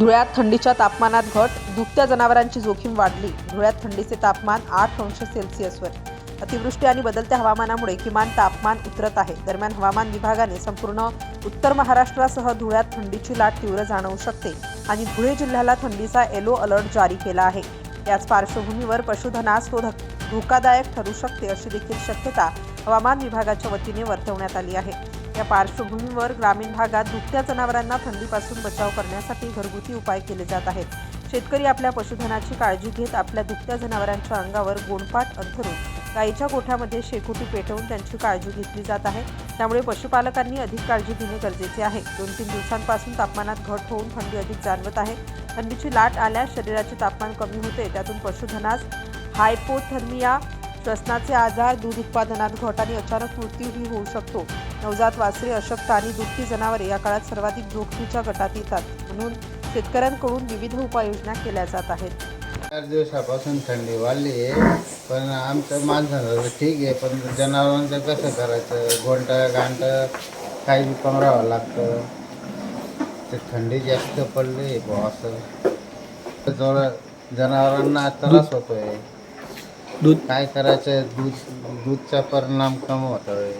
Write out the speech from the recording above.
धुळ्यात थंडीच्या तापमानात घट दुभत्या जनावरांची जोखीम वाढली. धुळ्यात थंडीचे तापमान आठ अंश सेल्सिअसवर. अतिवृष्टी आणि बदलत्या हवामानामुळे किमान तापमान उतरत आहे. दरम्यान हवामान विभागाने संपूर्ण उत्तर महाराष्ट्रासह धुळ्यात थंडीची लाट तीव्र जाणवू शकते आणि धुळे जिल्ह्याला थंडीचा येलो अलर्ट जारी केला आहे. याच पार्श्वभूमीवर पशुधनास तो धक- धोकादायक ठरू शकते अशी देखील शक्यता हवामान विभागाच्या वतीने वर्तवण्यात आली आहे. या पार्श्वभूमीवर ग्रामीण भागात दुभत्या जनावरांना थंडीपासून बचाव करण्यासाठी घरगुती उपाय केले जात आहेत. शेतकरी आपल्या पशुधनाची काळजी घेत आपल्या दुभत्या जनावरांच्या अंगावर गोंडपाट अंथरून गायीच्या गोठ्यामध्ये शेकोटी पेटवून त्यांची काळजी घेतली जात आहे. त्यामुळे पशुपालकांनी अधिक काळजी घेणे गरजेचे आहे. दोन तीन दिवसांपासून तापमानात घट होऊन थंडी अधिक जाणवत आहे. थंडीची लाट आल्यास शरीराचे तापमान कमी होते. त्यातून पशुधनास हायपोथर्मिया श्वसनाचे आजार दूध उत्पादनात घट आणि अचानक मृत्यूही होऊ शकतो. नवजात वासरे अशक्त आणि दुःखी जनावरे या काळात सर्वाधिक जोखमीच्या गटात येतात. म्हणून शेतकऱ्यांकडून विविध उपाययोजना केल्या जात आहेत. चार दिवसापासून थंडी वाढली आहे पण आमचं माणसाचं ठीक आहे पण जनावरांचं कसं करायचं? गोंट गांट काही बी पंगरावं लागतं. ते थंडी जास्त पडली आहे बुवा असं. जनावरांना त्रास होतोय. दूध? काय करायचं दूध दूधचा परिणाम कमी होतोय.